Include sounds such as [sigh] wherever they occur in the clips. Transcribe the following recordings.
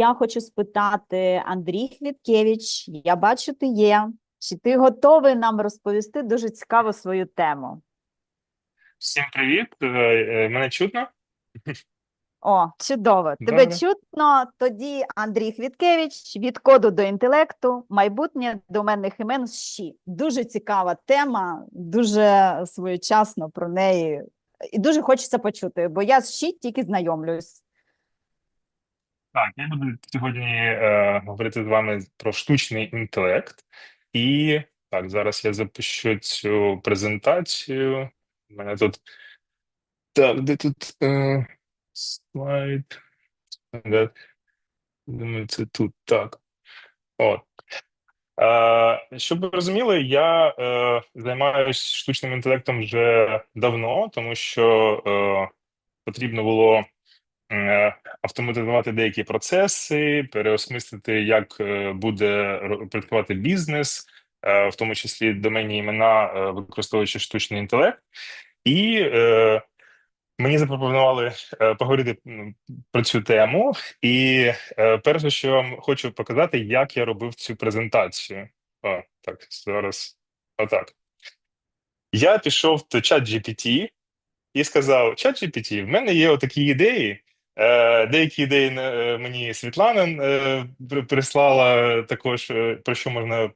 Я хочу спитати Андрій Хвіткевич, я бачу, ти є. Чи ти готовий нам розповісти дуже цікаву свою тему? Всім привіт! Е, е, Мене чутно? О, чудово. Тебе Добре. чутно. Тоді Андрій Хвіткевич від коду до інтелекту, майбутнє доменних імен ЩІ. Дуже цікава тема, дуже своєчасно про неї. І дуже хочеться почути, бо я з ЩІ тільки знайомлюсь. Так, я буду сьогодні е, говорити з вами про штучний інтелект. І так, зараз я запущу цю презентацію. У мене тут. Так, де тут е, слайд? Думаю, це тут так. От. Е, щоб ви розуміли, я е, займаюся штучним інтелектом вже давно, тому що е, потрібно було автоматизувати деякі процеси, переосмислити, як е, буде працювати бізнес, е, в тому числі доменні імена, е, використовуючи штучний інтелект. І е, мені запропонували е, поговорити про цю тему. І е, перше, що я вам хочу показати, як я робив цю презентацію. О, так, зараз. Отак. Я пішов до ChatGPT і сказав: ChatGPT, в мене є отакі ідеї. Е, деякі ідеї е, мені Світлана е, прислала також, про що можна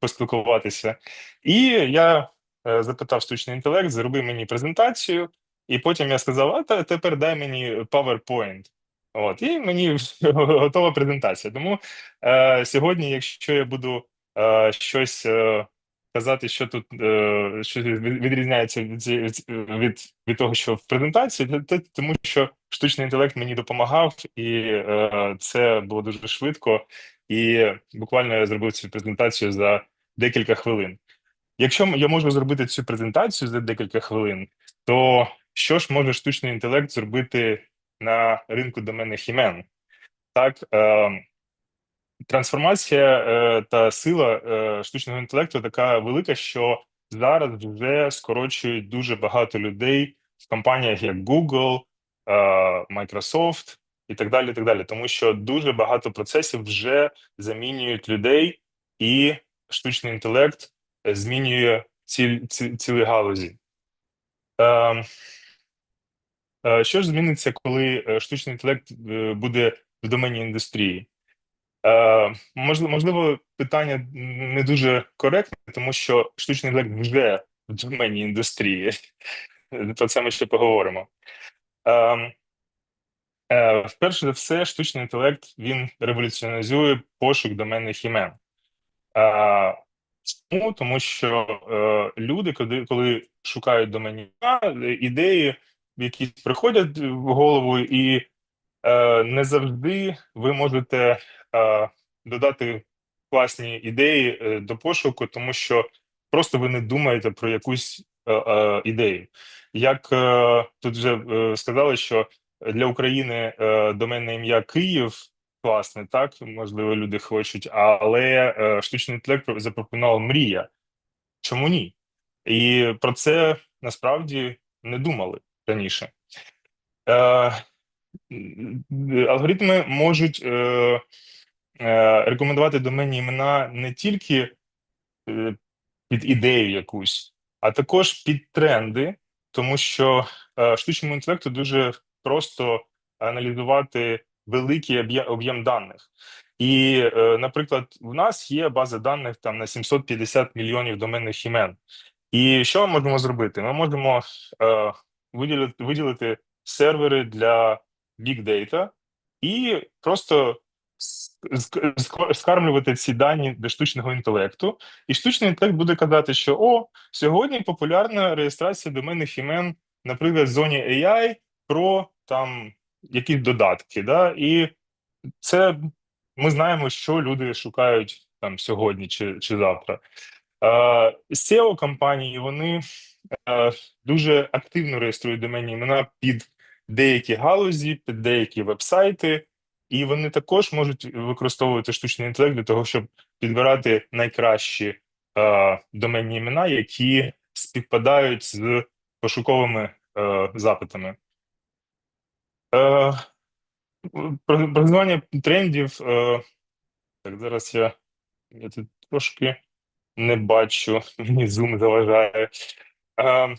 поспілкуватися. І я запитав штучний інтелект, зроби мені презентацію, і потім я сказав: а тепер дай мені PowerPoint. От, і мені [laughs] готова презентація. Тому е, сьогодні, якщо я буду е, щось е, казати, що тут е, що відрізняється від, від, від, того, що в презентації, то- то- тому що штучний інтелект мені допомагав, і е, це було дуже швидко. І буквально я зробив цю презентацію за декілька хвилин. Якщо я можу зробити цю презентацію за декілька хвилин, то що ж може штучний інтелект зробити на ринку доменних імен? Так, е, трансформація е, та сила е, штучного інтелекту така велика, що зараз вже скорочують дуже багато людей в компаніях як Google, е, Microsoft і так далі. так далі. Тому що дуже багато процесів вже замінюють людей, і штучний інтелект змінює ці, ці, цілі галузі. Що ж зміниться, коли штучний інтелект буде в домені індустрії? Е, можливо, питання не дуже коректне, тому що штучний інтелект вже в домені індустрії. [laughs] Про це ми ще поговоримо. Е, е, Вперше за все, штучний інтелект він революціонізує пошук доменних імен. Е, Чому? Тому що е, люди, коли, коли шукають доменні ідеї якісь приходять в голову, і е, не завжди ви можете додати класні ідеї е, до пошуку, тому що просто ви не думаєте про якусь е, е, ідею. Як тут вже сказали, що для України доменне ім'я Київ класне, так можливо, люди хочуть, але штучний інтелект запропонував мрія. Чому ні? І про це насправді не думали раніше. Е, алгоритми можуть е, рекомендувати доменні імена не тільки е, під ідею якусь, а також під тренди, тому що е, штучному інтелекту дуже просто аналізувати великий об'єм даних. І, е, наприклад, у нас є база даних там на 750 мільйонів доменних імен. І що ми можемо зробити? Ми можемо е, виділити, виділити сервери для Big Data і просто скармлювати ці дані до штучного інтелекту. І штучний інтелект буде казати, що о, сьогодні популярна реєстрація доменних імен, наприклад, в зоні AI про там якісь додатки. Да? І це ми знаємо, що люди шукають там сьогодні чи, чи завтра. SEO компанії вони дуже активно реєструють доменні імена під деякі галузі, під деякі вебсайти, і вони також можуть використовувати штучний інтелект для того, щоб підбирати найкращі е, доменні імена, які співпадають з пошуковими е, запитами. Е, Прогнозування трендів. е, Так, зараз я, я тут трошки не бачу, мені зум заважає. Е,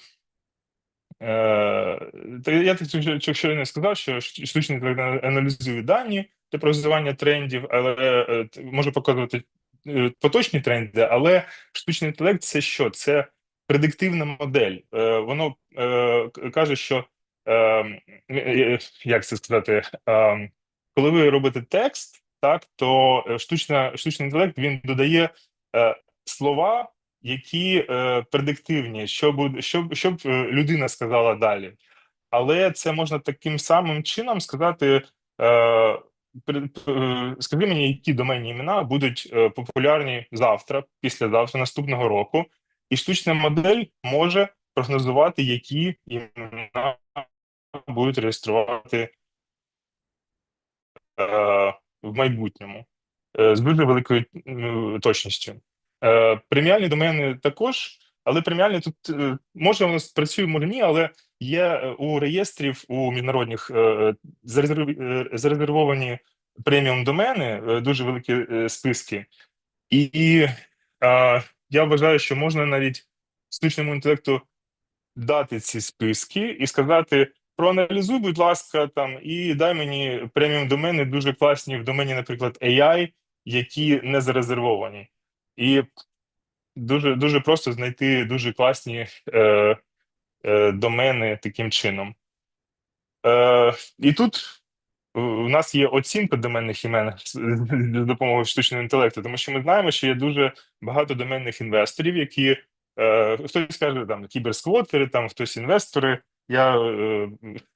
я так щойно сказав, що штучний інтелект аналізує дані для прогнозування трендів, але е, може показувати е, поточні тренди, але штучний інтелект це що? Це предиктивна модель. Е, Воно е, каже, що е, е, як це сказати, е, коли ви робите текст, так то е, штучна, штучний інтелект він додає е, слова, які е, предиктивні, що буде, що, б- що б е, людина сказала далі. Але це можна таким самим чином сказати. Е, е, Скажи мені, які доменні імена будуть е, популярні завтра, післязавтра, наступного року, і штучна модель може прогнозувати, які імена будуть реєструвати е, в майбутньому е, з дуже великою точністю. Е, Преміальні домени також, але преміальні тут е, може воно працює, може ні, але є е, у реєстрів у міжнародних зарезерв- зарезервовані преміум домени, дуже великі списки. І, і я вважаю, що можна навіть штучному інтелекту дати ці списки і сказати: проаналізуй, будь ласка, там і дай мені преміум домени дуже класні в домені, наприклад, AI, які не зарезервовані. І дуже дуже просто знайти дуже класні е, е, домени таким чином. Е, і тут у нас є оцінка доменних імен з з допомогою штучного інтелекту, тому що ми знаємо, що є дуже багато доменних інвесторів, які е, хтось каже там кіберсквотери, там хтось інвестори. Я, е,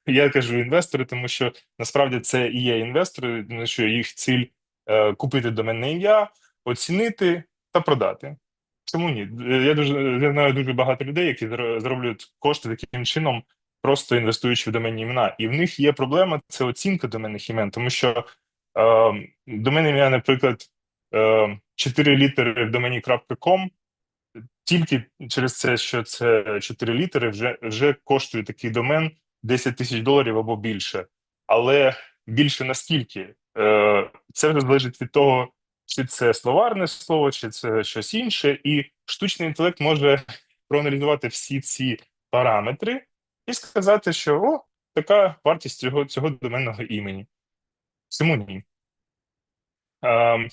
я кажу інвестори, тому що насправді це і є інвестори, тому що їх ціль е, купити доменне ім'я, оцінити та продати. Чому ні? Я дуже я знаю дуже багато людей, які зароблюють кошти таким чином, просто інвестуючи в доменні імена. І в них є проблема це оцінка доменних імен, тому що е, доменне ім'я, наприклад, е, 4 літери в домені .com, тільки через це, що це 4 літери, вже, вже коштує такий домен 10 тисяч доларів або більше. Але більше наскільки? Е, це вже залежить від того, чи це словарне слово, чи це щось інше, і штучний інтелект може проаналізувати всі ці параметри і сказати, що о, така вартість цього, цього доменного імені. Чому ні? Ем,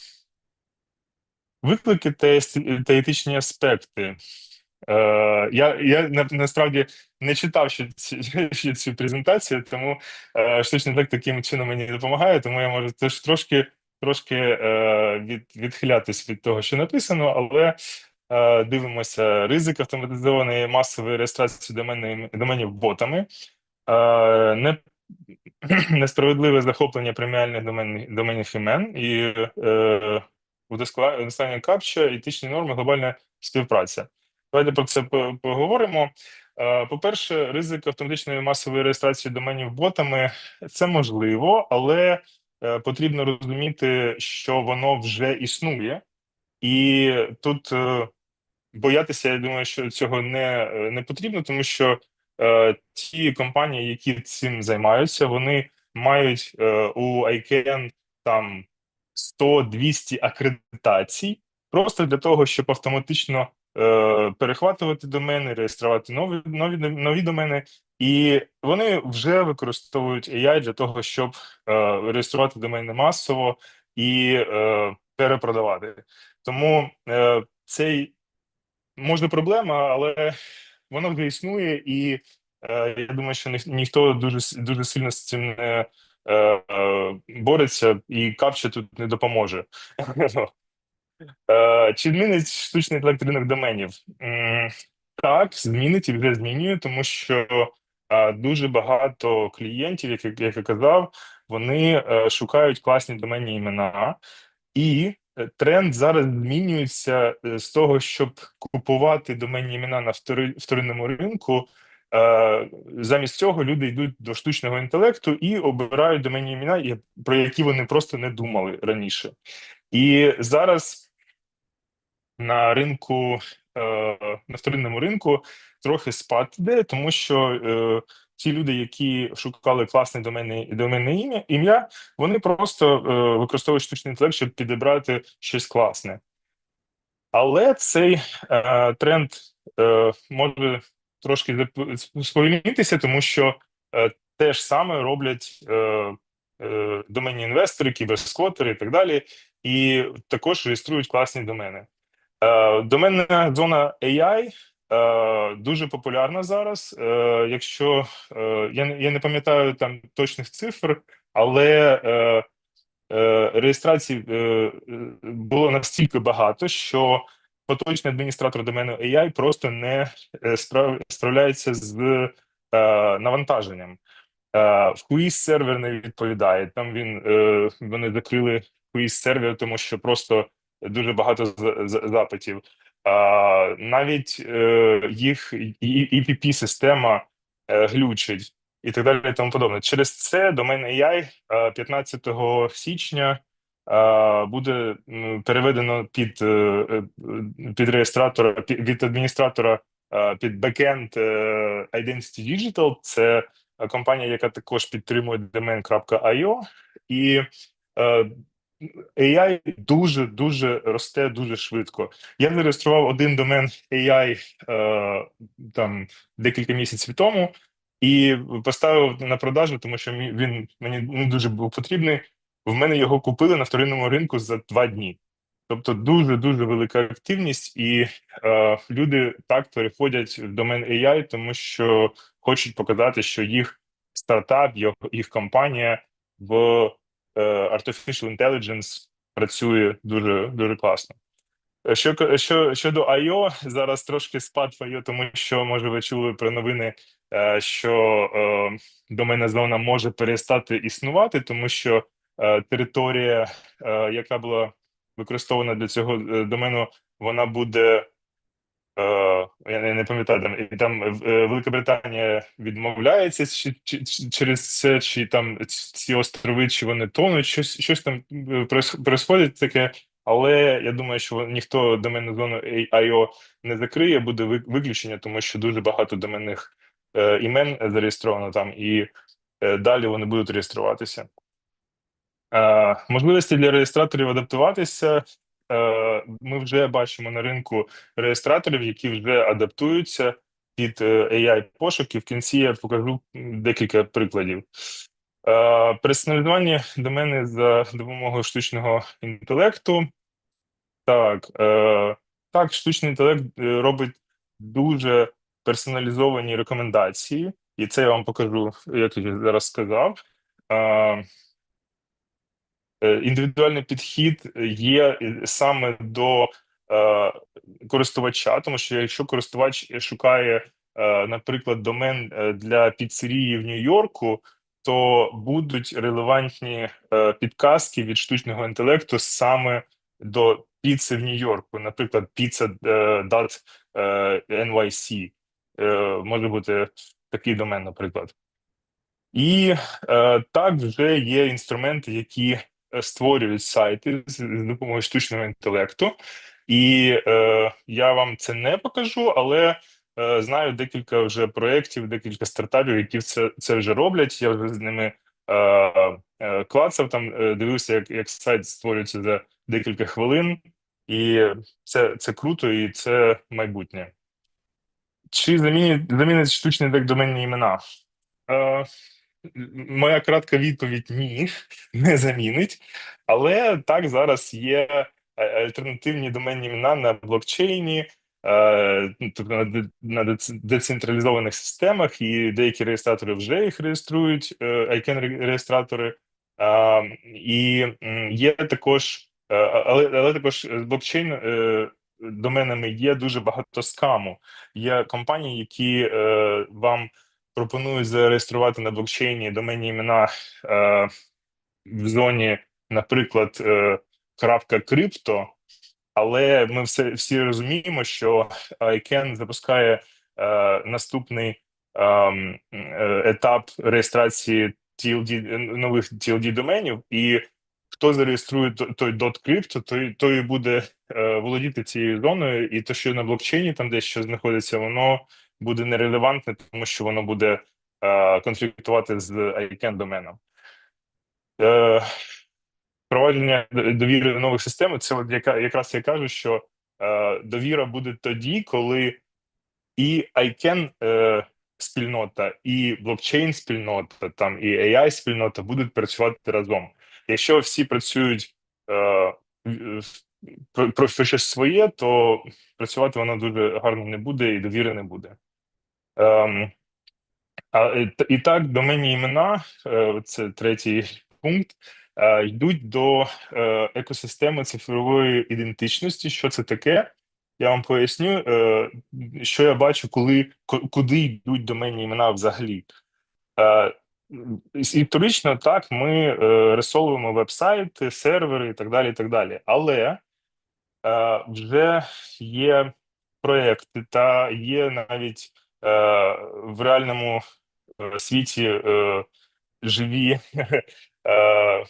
виклики та, та етичні аспекти. Е, я, я на- насправді не читав [laughs] ще, цю презентацію, тому е, штучний інтелект таким чином мені допомагає, тому я можу теж трошки, трошки е, від, відхилятись від того, що написано, але е, дивимося ризик автоматизованої масової реєстрації доменів, доменів ботами, е, не, [clears throat] несправедливе захоплення преміальних доменних, доменних імен і е, удосконалення капча, етичні норми, глобальна співпраця. Давайте про це поговоримо. По-перше, ризик автоматичної масової реєстрації доменів ботами це можливо, але потрібно розуміти, що воно вже існує, і тут е, боятися, я думаю, що цього не, е, не потрібно, тому що е, ті компанії, які цим займаються, вони мають е, у ICANN там 100-200 акредитацій, просто для того, щоб автоматично е, перехватувати домени, реєструвати нові, нові, нові домени, і вони вже використовують AI для того, щоб е, реєструвати домени масово і е, перепродавати. Тому е, цей може проблема, але воно вже існує, і е, я думаю, що ніх- ніхто дуже дуже сильно з цим не е, е, бореться, і капча тут не допоможе. [laughs] Е, Чи змінить штучний інтелект ринок доменів? Так, змінить і вже змінює, тому що е, дуже багато клієнтів, як, я- казав, вони е, шукають класні доменні імена, і тренд зараз змінюється з того, щоб купувати доменні імена на втори, вторинному ринку. Замість цього люди йдуть до штучного інтелекту і обирають доменні імена, про які вони просто не думали раніше. І зараз на ринку, е, на вторинному ринку трохи спад іде, тому що е, ті люди, які шукали класне доменне, доменне ім'я, ім'я, вони просто е, використовують штучний інтелект, щоб підібрати щось класне. Але цей е, тренд е, може трошки сповільнитися, тому що е, те ж саме роблять е, е, доменні інвестори, кіберсквотери і так далі, і також реєструють класні домени. Е, доменна зона AI е, дуже популярна зараз. Е, якщо я, не- пам'ятаю там точних цифр, але реєстрацій було настільки багато, що поточний адміністратор домену AI просто не справляється з навантаженням. В квіз сервер не відповідає. Там він вони закрили квіз сервер, тому що просто дуже багато за- за- запитів. А, навіть е, їх EPP система е, глючить і так далі, і тому подобне. Через це домен AI е, 15 січня е, буде переведено під, е, е, під реєстратора під, від адміністратора е, під бекенд е, Identity Digital. Це компанія, яка також підтримує domain.io, і е, AI дуже дуже росте дуже швидко. Я зареєстрував один домен AI е, там декілька місяців тому і поставив на продажу, тому що він мені не дуже був потрібний. В мене його купили на вторинному ринку за два дні. Тобто дуже дуже велика активність, і е, люди так переходять в домен AI, тому що хочуть показати, що їх стартап, їх, компанія в Artificial Intelligence працює дуже дуже класно. Е, Що, що щодо IO, зараз трошки спад в IO, тому що може ви чули про новини, е, що е, доменна зона може перестати існувати, тому що е, територія, е, яка була використована для цього е, домену, вона буде. Е, я не, пам'ятаю, там, і там е, Велика Британія відмовляється чи, чи, через це, чи там ці острови, чи вони тонуть, щось, щось там е, происходить таке. Але я думаю, що ніхто доменну зону IO не закриє, буде виключення, тому що дуже багато доменних е, імен зареєстровано там, і е, далі вони будуть реєструватися. Е, можливості для реєстраторів адаптуватися. Е, ми вже бачимо на ринку реєстраторів, які вже адаптуються під е, AI пошуки. В кінці я покажу декілька прикладів. Е, персоналізування домени за допомогою штучного інтелекту. Так, е, так, штучний інтелект робить дуже персоналізовані рекомендації, і це я вам покажу, як я зараз сказав. Е, індивідуальний підхід є е, саме до е, користувача, тому що якщо користувач шукає, е, наприклад, домен е, для піцерії в Нью-Йорку, то будуть релевантні е, підказки від штучного інтелекту саме до піци в Нью-Йорку, наприклад, pizza.nyc. Е, може бути такий домен, наприклад. І е, так вже є інструменти, які е, створюють сайти з, допомогою штучного інтелекту. І е, я вам це не покажу, але е, знаю декілька вже проєктів, декілька стартапів, які це, це вже роблять. Я вже з ними е, е, клацав там, е, дивився, як, як сайт створюється за декілька хвилин, і це, це круто, і це майбутнє. Чи замінить, замінить штучний інтелект доменні імена? Е, Моя кратка відповідь ні, не замінить. Але так зараз є е, альтернативні доменні імена на блокчейні, е, тобто на де- на децентралізованих системах, і деякі реєстратори вже їх реєструють, е, ICANN-реєстратори. І є також, е, але, але також блокчейн е, доменами є дуже багато скаму. Є компанії, які е, вам пропонують зареєструвати на блокчейні доменні імена е, в зоні, наприклад, е, крапка крипто, але ми все всі розуміємо, що ICANN запускає е, наступний ем, е, етап реєстрації TLD, нових TLD доменів, і хто зареєструє то- той .crypto, той, той і буде е, володіти цією зоною, і то, що на блокчейні там десь що знаходиться, воно буде нерелевантне, тому що воно буде е, конфліктувати з ICANN доменом. Е, Впровадження довіри в нових систем це якраз я кажу, що е, довіра буде тоді, коли і ICANN е, спільнота, і блокчейн спільнота, там і AI спільнота будуть працювати разом. Якщо всі працюють е, про щось своє, то працювати воно дуже гарно не буде і довіри не буде. Ем, і так, доменні імена, е, це третій пункт, е, йдуть до е, екосистеми цифрової ідентичності. Що це таке? Я вам поясню, що я бачу, коли куди йдуть доменні імена взагалі. Історично так, ми ресолвуємо веб-сайти, сервери і так далі. і так далі. Але вже є проекти та є навіть в реальному е, світі е, живі [laughs] е,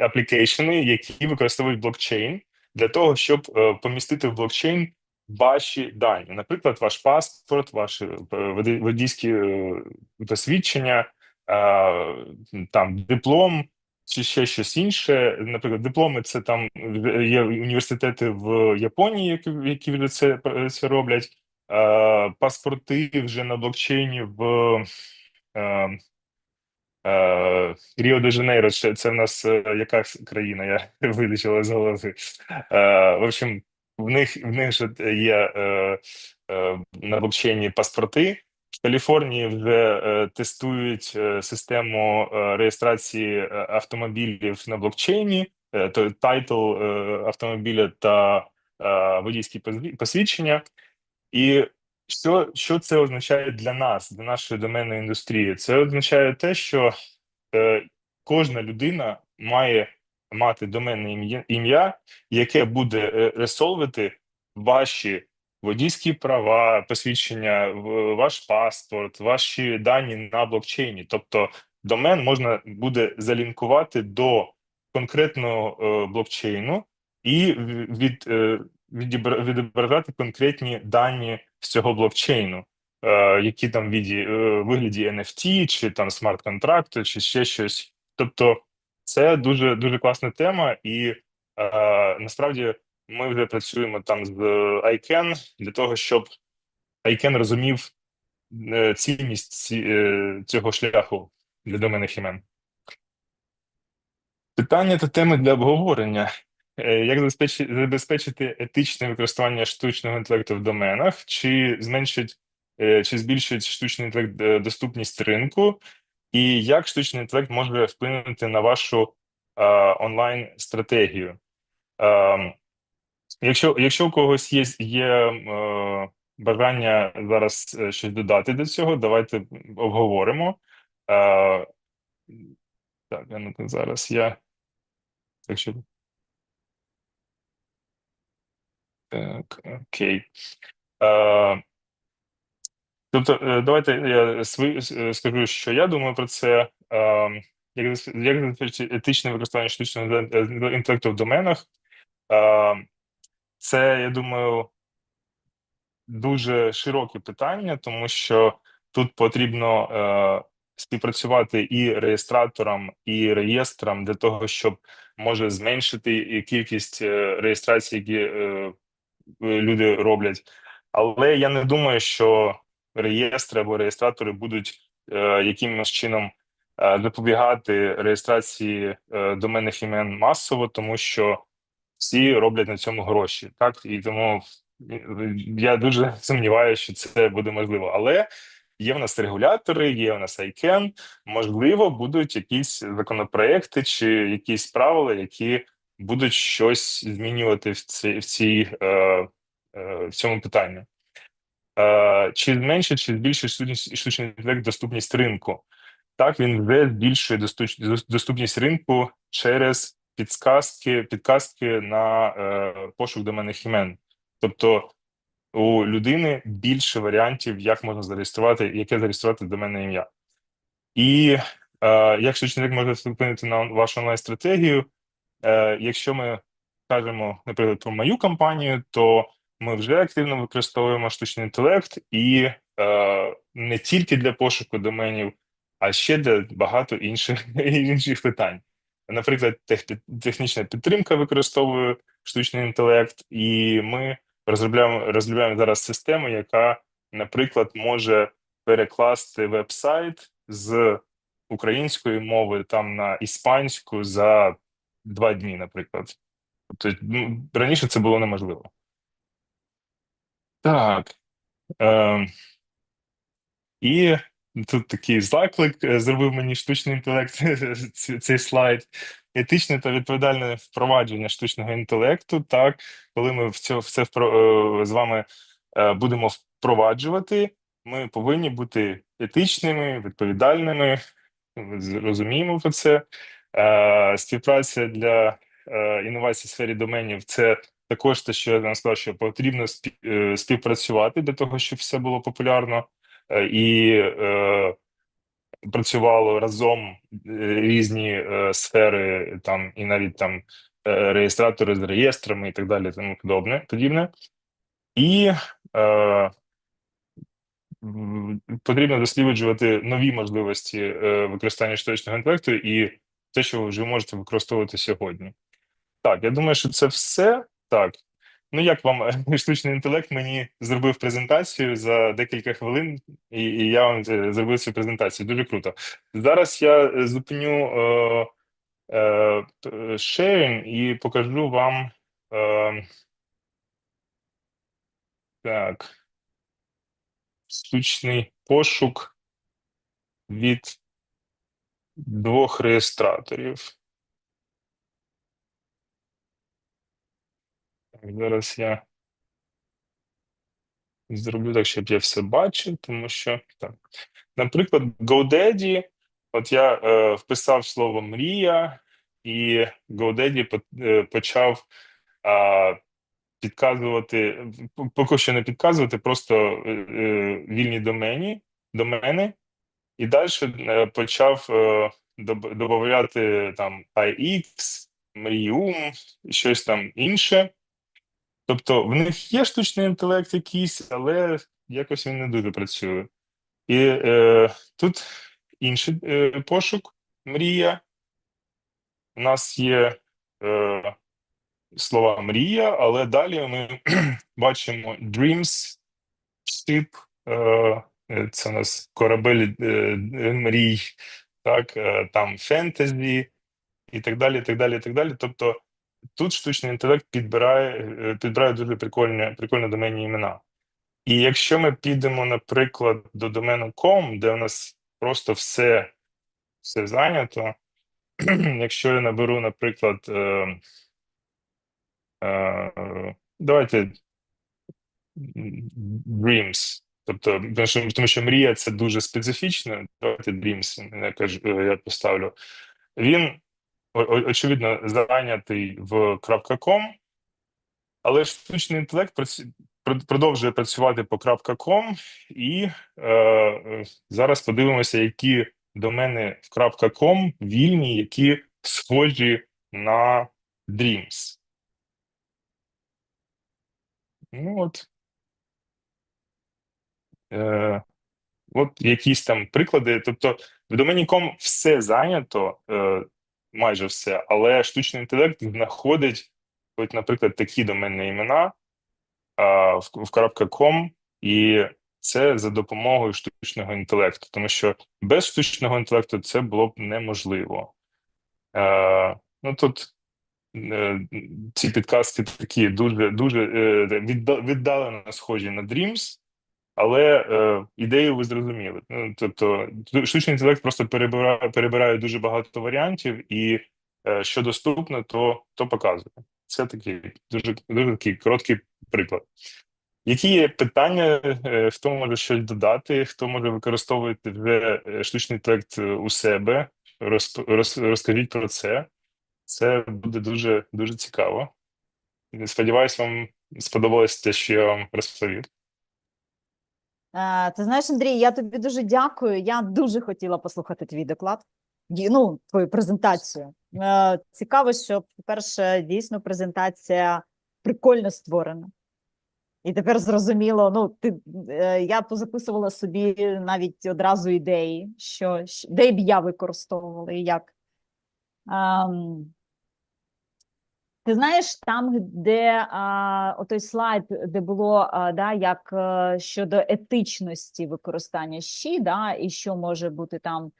аплікейшени, які використовують блокчейн для того, щоб е, помістити в блокчейн ваші дані, наприклад, ваш паспорт, ваші е, водійські е, посвідчення, е, там диплом. Чи ще щось інше, наприклад, дипломи це там є університети в Японії, які, які це, це роблять. Е, паспорти вже на блокчейні в е, е, Ріо де Жанейро. Це, в нас яка країна? Я [laughs] вилучила з голови. В общем, в них в них же є на блокчейні паспорти. В Каліфорнії вже е, тестують е, систему е, реєстрації автомобілів на блокчейні, е, то тайтл е, автомобіля та е, водійські посвідчення. І що, що це означає для нас, для нашої доменної індустрії? Це означає те, що е, кожна людина має мати доменне ім'я, яке буде е, ресолвити ваші водійські права, посвідчення, ваш паспорт, ваші дані на блокчейні. Тобто домен можна буде залінкувати до конкретного е, блокчейну і від, е, відображати конкретні дані з цього блокчейну, е, які там віді, е, вигляді NFT, чи там смарт-контракту, чи ще щось. Тобто, це дуже дуже класна тема, і е, насправді ми вже працюємо там з ICANN для того, щоб ICANN розумів е, цінність ці, цього шляху для доменних імен. Питання та теми для обговорення. Е, Як забезпечити, етичне використання штучного інтелекту в доменах, чи зменшить, е, чи збільшить штучний інтелект е, доступність ринку, і як штучний інтелект може вплинути на вашу е, онлайн-стратегію? Е, якщо, якщо у когось є, є е, бажання зараз щось додати до цього, давайте обговоримо. Е, так, ну, зараз я Так, окей. Е, тобто, е, давайте я е, скажу, що я думаю про це. Е, як як етичне використання штучного інтелекту в доменах? Е, це, я думаю, дуже широке питання, тому що тут потрібно е, співпрацювати і реєстраторам, і реєстрам для того, щоб може зменшити кількість е, реєстрацій, які е, е, люди роблять. Але я не думаю, що реєстри або реєстратори будуть е, якимось чином е, запобігати реєстрації е, доменних імен масово, тому що всі роблять на цьому гроші. Так і тому е, я дуже [laughs] сумніваюся, що це буде можливо. Але є в нас регулятори, є в нас ICANN, можливо, будуть якісь законопроекти чи якісь правила, які будуть щось змінювати в цій в цій е, е, в цьому питанні. Е, чи зменшить, чи збільшить штучний, інтелект доступність ринку? Так, він вже збільшує доступність ринку через підсказки, підказки на е, пошук доменних імен. Тобто у людини більше варіантів, як можна зареєструвати, яке зареєструвати доменне ім'я. І е, як штучний інтелект може вплинути на вашу онлайн-стратегію, е, якщо ми кажемо, наприклад, про мою компанію, то ми вже активно використовуємо штучний інтелект і е, не тільки для пошуку доменів, а ще для багато інших, [laughs] інших питань. Наприклад, тех, технічна підтримка використовує штучний інтелект, і ми розробляємо, розробляємо зараз систему, яка, наприклад, може перекласти веб-сайт з української мови там на іспанську за два дні, наприклад. Тобто, ну, раніше це було неможливо. Так. Е, і тут такий заклик е, зробив мені штучний інтелект [laughs] цей слайд. Етичне та відповідальне впровадження штучного інтелекту. Так, коли ми все впро- е, з вами е, будемо впроваджувати, ми повинні бути етичними, відповідальними. Розуміємо про це. Е, Співпраця для е, інновацій в сфері доменів це також те, що я вам сказав, що потрібно е, співпрацювати для того, щоб все було популярно і працювало разом різні сфери, там і навіть там реєстратори з реєстрами і так далі, тому подобне подібне. І е, потрібно досліджувати нові можливості використання штучного інтелекту і те, що ви вже можете використовувати сьогодні. Так, я думаю, що це все. Так. Ну, як вам е, [laughs] штучний інтелект мені зробив презентацію за декілька хвилин, і, і я вам е, зробив цю презентацію. Дуже круто. Зараз я зупиню е, е, і покажу вам. Е, так. Штучний пошук від двох реєстраторів. Так, Зараз я зроблю так, щоб я все бачив, тому що так. Наприклад, GoDaddy, от я е, вписав слово мрія, і GoDaddy е, почав е, підказувати, поки що не підказувати, просто е, е, вільні домені, домени, і далі е, почав е, додавати там IX, Мріум, щось там інше. Тобто в них є штучний інтелект якийсь, але якось він не дуже працює. І е, тут інший е, пошук, мрія. У нас є е, слова мрія, але далі ми [clears throat] бачимо Dreams, Ship, е, це у нас корабель е, е, мрій, так, е, там фентезі і так далі, і так далі, і так далі. Тобто тут штучний інтелект підбирає, е, підбирає дуже прикольні, прикольні доменні імена. І якщо ми підемо, наприклад, до домену com, де у нас просто все, все зайнято, якщо я наберу, наприклад, е, е, давайте Dreams, тобто, тому що, мрія це дуже специфічно, давайте Dreams, я кажу, е, я поставлю. Він очевидно зайнятий в .com, але штучний інтелект продовжує працювати по .com, і е, зараз подивимося, які домени в .com вільні, які схожі на Dreams. Ну от. Е, от якісь там приклади. Тобто в домені .com все зайнято, е, майже все, але штучний інтелект знаходить, от, наприклад, такі доменні імена а, в, в .com, і це за допомогою штучного інтелекту, тому що без штучного інтелекту це було б неможливо. Е, ну тут е, ці підказки такі дуже дуже е, віддалено схожі на Dreams, але е, ідею ви зрозуміли. Ну, тобто, штучний інтелект просто перебирає, перебирає дуже багато варіантів, і е, що доступно, то, то показує. Це такий дуже, дуже такий короткий приклад. Які є питання, е, хто може щось додати, хто може використовувати вже е, штучний інтелект е, у себе? Розп- роз- розкажіть про це. Це буде дуже дуже цікаво. Сподіваюсь, вам сподобалось те, що я вам розповів. Е, Ти знаєш, Андрій, я тобі дуже дякую. Я дуже хотіла послухати твій доклад, ну, твою презентацію. Е, Цікаво, що, по-перше, дійсно презентація прикольно створена. І тепер зрозуміло, ну ти е, я позаписувала собі навіть одразу ідеї, що де б я використовувала і як. Ам, ти знаєш, там, де а, отой слайд, де було а, да, як е, щодо етичності використання щі, да, і що може бути там.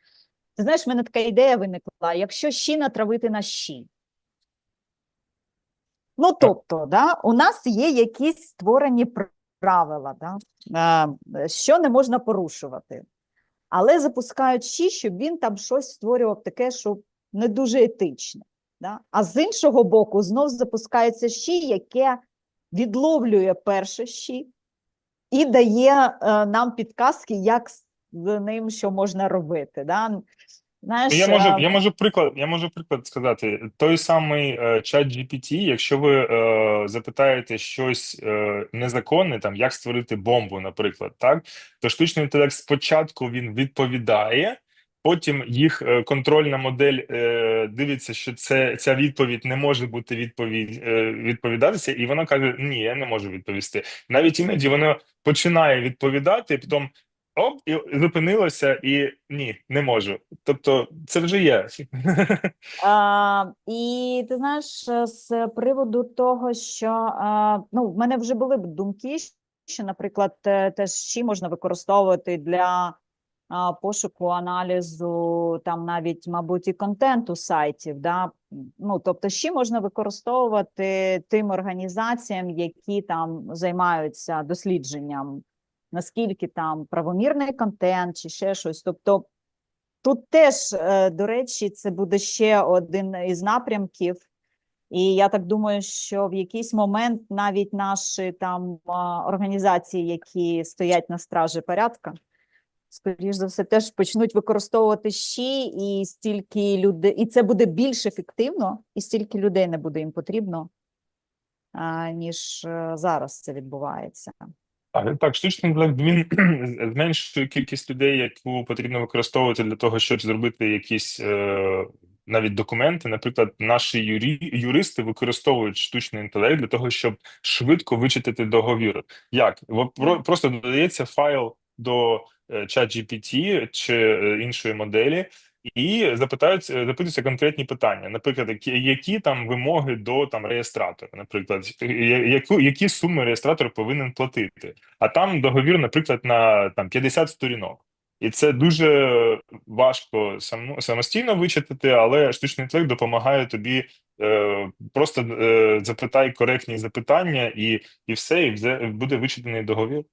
Ти знаєш, в мене така ідея виникла: якщо щі натравити на щі. Ну, тобто, да, у нас є якісь створені правила, да, е, що не можна порушувати. Але запускають щі, щоб він там щось створював таке, що не дуже етичне. Да? А з іншого боку, знов запускається щі, яке відловлює перше щі і дає е, нам підказки, як з ним що можна робити. Да? Знаєш, Я можу, е, я можу приклад, я можу приклад сказати. Той самий е, чат GPT, якщо ви е, запитаєте щось е, незаконне, там як створити бомбу, наприклад, так, то штучний інтелект спочатку він відповідає, потім їх е, контрольна модель е, дивиться, що це ця відповідь не може бути відповідь е, відповідатися, і вона каже: Ні, я не можу відповісти. Навіть іноді воно починає відповідати, потім оп, і зупинилося, і ні, не можу. Тобто, це вже є. А, і ти знаєш, з приводу того, що а, ну, в мене вже були б думки, що, наприклад, теж ще можна використовувати для пошуку, аналізу, там навіть, мабуть, і контенту сайтів. Да? Ну, тобто, ще можна використовувати тим організаціям, які там займаються дослідженням, наскільки там правомірний контент чи ще щось. Тобто, Тут теж, е, до речі, це буде ще один із напрямків. І я так думаю, що в якийсь момент навіть наші там організації, які стоять на стражі порядка, скоріш за все, теж почнуть використовувати щі, і стільки людей, і це буде більш ефективно, і стільки людей не буде їм потрібно, ніж е, зараз це відбувається. Так, так, штучний інтелект він [clears throat] зменшує кількість людей, яку потрібно використовувати для того, щоб зробити якісь е, навіть документи. Наприклад, наші юрі, юристи використовують штучний інтелект для того, щоб швидко вичитати договір. Як про- просто додається файл до е, ChatGPT чи е, іншої моделі. І запитають, е, запитуються конкретні питання, наприклад, які, там вимоги до там реєстратора, наприклад, яку які суми реєстратор повинен платити, а там договір, наприклад, на там 50 сторінок, і це дуже важко само, самостійно вичитати, але штучний інтелект допомагає тобі е, просто е, запитай коректні запитання, і, і все, і буде вичитаний договір.